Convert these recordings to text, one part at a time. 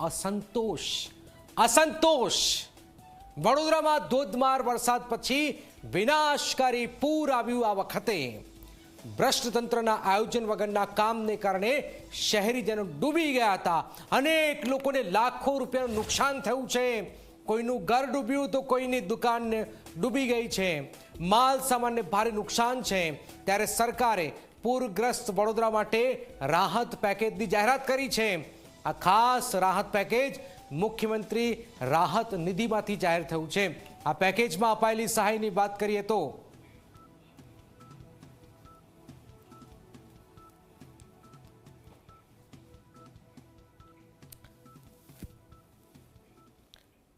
અસંતોષ. અસંતોષ. વડોદરામાં ધોધમાર વરસાદ પછી વિનાશકારી પૂર આવ્યું આ વખતે. ભ્રષ્ટતંત્રના આયોજન વગરના કામને કારણે શહેરીજનો ડૂબી ગયા હતા. અનેક લોકોને લાખો રૂપિયાનું નુકસાન થયું છે. કોઈનું ઘર ડૂબ્યું તો કોઈની દુકાનને ડૂબી ગઈ છે. માલ સામાનને ભારે નુકસાન છે. ત્યારે સરકારે પૂરગ્રસ્ત વડોદરા માટે રાહત પેકેજની જાહેરાત કરી છે. આ ખાસ રાહત પેકેજ મુખ્યમંત્રી રાહત નિધિમાંથી જાહેર થયું છે. આ પેકેજમાં અપાયેલી સહાયની વાત કરીએ તો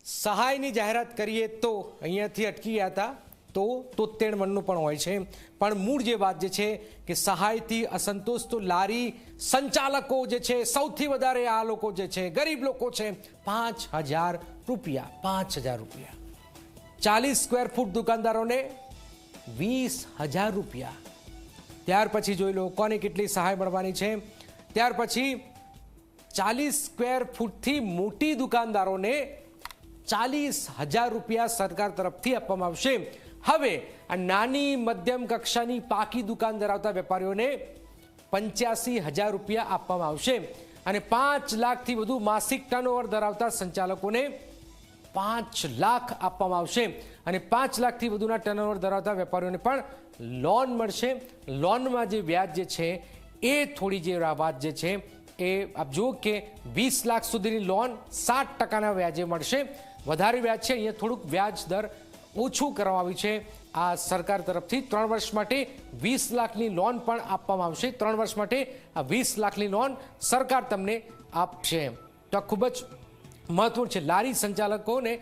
સહાયની જાહેરાત કરીએ તો અહીંયાથી અટકી ગયા હતા. તો તોતેર મણનું પણ હોય છે. પણ મૂળ જે વાત જે છે કે સહાયથી અસંતોષ તો લારી સંચાલકો જે છે, સૌથી વધારે આ લોકો જે છે, ગરીબ લોકો છે, પાંચ હજાર રૂપિયા, પાંચ હજાર રૂપિયા. ચાલીસ સ્ક્વેર ફૂટ દુકાનદારોને વીસ હજાર રૂપિયા. ત્યાર પછી જોઈ લો કોને કેટલી સહાય મળવાની છે. ત્યાર પછી ચાલીસ સ્ક્વેર ફૂટથી મોટી દુકાનદારોને ચાલીસ હજાર રૂપિયા સરકાર તરફથી આપવામાં આવશે. હવે આ નાની મધ્યમ કક્ષાની પાકી દુકાન ધરાવતા વેપારીઓને પંચ્યાસી હજાર રૂપિયા આપવામાં આવશે. અને પાંચ લાખથી વધુ માસિક ટર્નઓવર ધરાવતા સંચાલકોને પાંચ લાખ આપવામાં આવશે. અને પાંચ લાખથી વધુના ટર્નઓવર ધરાવતા વેપારીઓને પણ લોન મળશે. લોનમાં જે વ્યાજ જે છે, એ થોડી જે વાત જે છે, એ આપ જુઓ કે વીસ લાખ સુધીની લોન સાત ટકાના વ્યાજે મળશે. વધારે વ્યાજ છે, અહીંયા થોડુંક વ્યાજ દર ઓછું કરવામાં આવ્યું છે. આ સરકાર તરફથી ત્રણ વર્ષ માટે વીસ લાખની લોન પણ આપવામાં આવશે. ત્રણ વર્ષ માટે આ વીસ લાખની લોન સરકાર તમને આપશે. તો આ ખૂબ જ મહત્વનું છે. લારી સંચાલકોને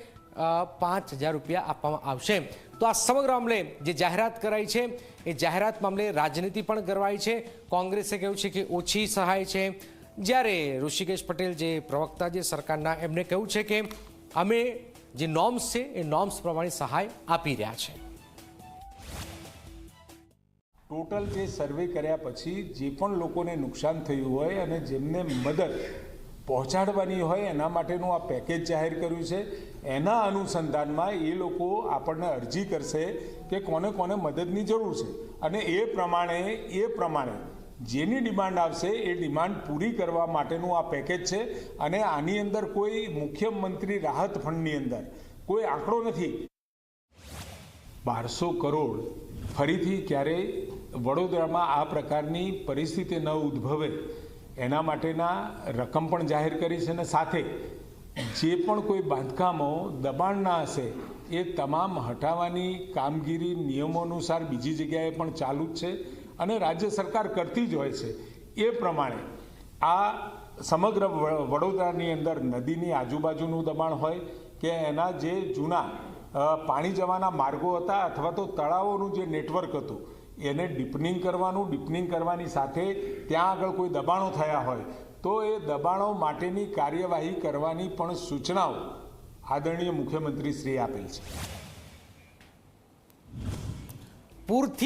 પાંચ હજાર રૂપિયા આપવામાં આવશે. તો આ સમગ્ર મામલે જે જાહેરાત કરાઈ છે, એ જાહેરાત મામલે રાજનીતિ પણ કરવાઈ છે. કોંગ્રેસે કહ્યું છે કે ઓછી સહાય છે. જ્યારે ઋષિકેશ પટેલ જે પ્રવક્તા જે સરકારના, એમને કહ્યું છે કે અમે જે નોર્મ્સ છે, એ નોર્મ્સ પ્રમાણે સહાય આપી રહ્યા છે. ટોટલ જે સર્વે કર્યા પછી જે પણ લોકોને નુકસાન થયું હોય અને જેમને મદદ પહોંચાડવાની હોય, એના માટેનું આ પેકેજ જાહેર કર્યું છે. એના અનુસંધાનમાં એ લોકો આપણને અરજી કરશે કે કોને કોને મદદની જરૂર છે. અને એ પ્રમાણે એ પ્રમાણે જેની ડિમાન્ડ આવશે એ ડિમાન્ડ પૂરી કરવા માટેનું આ પેકેજ છે અને આની અંદર કોઈ મુખ્યમંત્રી રાહત ફંડની અંદર કોઈ આંકડો નથી. બારસો કરોડ ફરીથી ક્યારેય વડોદરામાં આ પ્રકારની પરિસ્થિતિ ન ઉદ્ભવે એના માટેના રકમ પણ જાહેર કરી છે અને સાથે જે પણ કોઈ બાંધકામો દબાણના હશે એ તમામ હટાવવાની કામગીરી નિયમો અનુસાર બીજી જગ્યાએ પણ ચાલુ જ છે. અને રાજ્ય સરકાર કરતી જ હોય છે. એ પ્રમાણે આ સમગ્ર વડોદરાની અંદર નદીની આજુબાજુનું દબાણ હોય કે એના જે જૂના પાણી જવાના માર્ગો હતા અથવા તો તળાવોનું જે નેટવર્ક હતું, એને ડીપનિંગ કરવાનું, ડીપનિંગ કરવાની સાથે ત્યાં આગળ કોઈ દબાણો થયા હોય, તો એ દબાણો માટેની કાર્યવાહી કરવાની પણ સૂચનાઓ આદરણીય મુખ્યમંત્રી શ્રી આપેલ છે. પૂરથી